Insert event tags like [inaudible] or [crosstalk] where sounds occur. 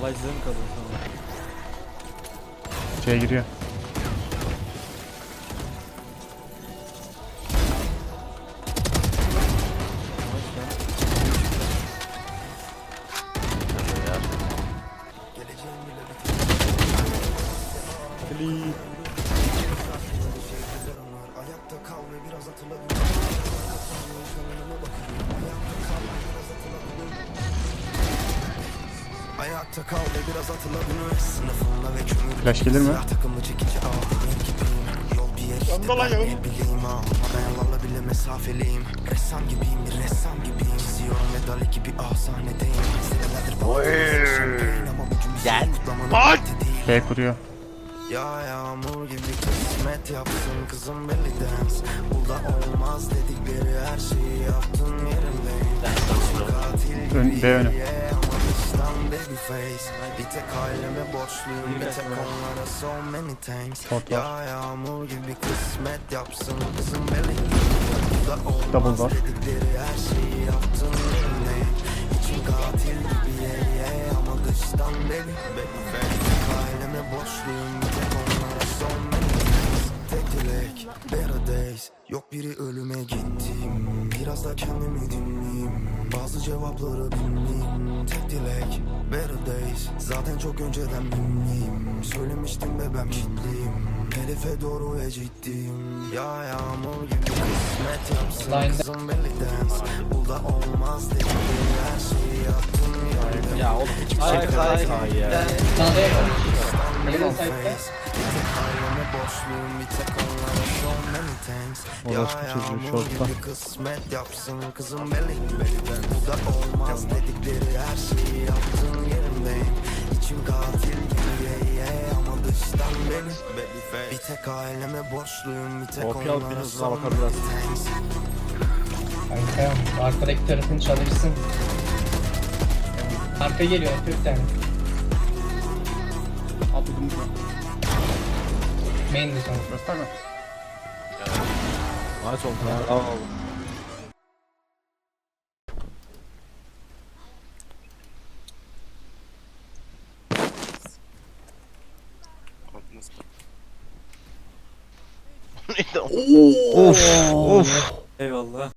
Olay size mi kalıyor sonra? C'ye giriyor. Hoş lan. Flea. Ayakta kal ve biraz hatırla Ayakta kal ve biraz hatırla bunu Sınıfımda ve kömür Flash gelir mi? Takımı çekici al Yol bir yer işte ben ne bileyim al Haberlerle bile mesafeliyim. Ressam gibiyim bir ressam gibiyim. Çiziyorum ve Dali gibi ah sahnedeyim. Senelerdir Ama bugün kutlamanın vakti değil. B kuruyor. ya yağmur gibi kısmet yapsın kızım belly dance Burada olmaz dedikleri her şeyi yaptın yerimdeyim Katil gibi B önü. Face. Bir tek aileme borçluyum. Bir tek onlara so many thanks. Ya yağmur gibi kısmet yapsın. Kızım belly Burada Double olmaz dedikleri her şeyi yaptın. Yerimdeyim İçim katil gibi yeah yeah ama dıştan face Bir tek aileme borçluyum. Bir tek onlara son menüdeyiz Tek dilek better days. Yok biri ölüme gittim. Biraz da kendimi dinleyeyim. Bazı cevapları bilmeyeyim. Tek dilek better days. Zaten çok önceden bilmeyeyim. Söylemiştim ve ben ciddiyim Hedefe doğru ve ciddiyim. Ya yağmur gibi kısmet yapsın. Kızım belly dance Burada olmaz dedikleri her şeyi yaptım. Ya Ya oğlum hiçbir şey hayır ya. Çocuğu, kısmet yapsın. Kızım belli. Bu da olmaz dedikleri her şeyi yaptım Bir tek aileme borçluyum bir tek Kopya alıp onlara biraz daha bakabiliriz. thanks Kanka arkadaki tarafını çalışsın. Arka geliyor Türk'ten. Atladım. Main'di sonra. Gösterme. Aç oldu ya. Al al. [laughs] Eyvallah.